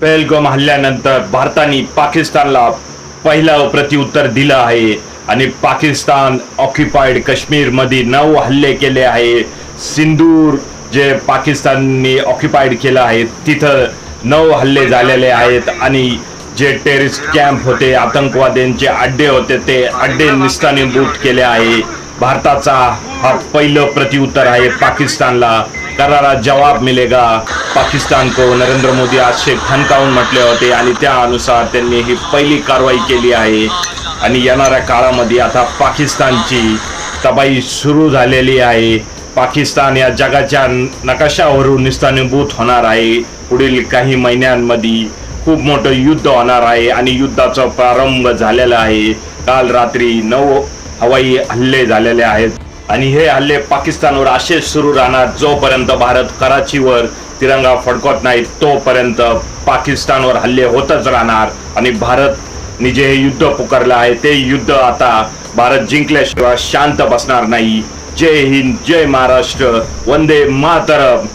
पेलगम हल्ल्यानंतर भारताने पाकिस्तानला पहिलं प्रत्युत्तर दिलं आहे आणि पाकिस्तान ऑक्युपाईड काश्मीरमध्ये नऊ हल्ले केले आहे. सिंदूर जे पाकिस्तानने ऑक्युपाईड केलं आहे तिथं नऊ हल्ले झालेले आहेत आणि जे टेरिस्ट कॅम्प होते आतंकवाद्यांचे अड्डे होते ते अड्डे निस्तानीभूत केले आहे. भारताचा हा पहिलं प्रत्युत्तर आहे पाकिस्तानला. करारा जवाब मिलेगा। पाकिस्तान को नरेंद्र मोदी आज से ठणकावून म्हटले होते आणि त्यानुसार त्यांनी ही पहिली कारवाई केली आहे. आणि येणाऱ्या काळामध्ये आता पाकिस्तानची तबाई सुरू झालेली आहे. पाकिस्तान या जगाच्या नकाशावरून निस्तानीभूत होणार आहे. पुढील काही महिन्यांमध्ये खूप मोठं युद्ध होणार आहे आणि युद्धाचा प्रारंभ झालेला आहे. काल रात्री नऊ हवाई हल्ले झालेले आहेत. आणि हे हल्ले पाकिस्तानवर असेच सुरू राहणार जोपर्यंत भारत कराचीवर तिरंगा फडकवत नाही तोपर्यंत पाकिस्तानवर हल्ले होतच राहणार आणि भारतने जे हे युद्ध पुकारलं आहे ते युद्ध आता भारत जिंकल्याशिवाय शांत बसणार नाही. जय हिंद जय महाराष्ट्र वंदे मातरम.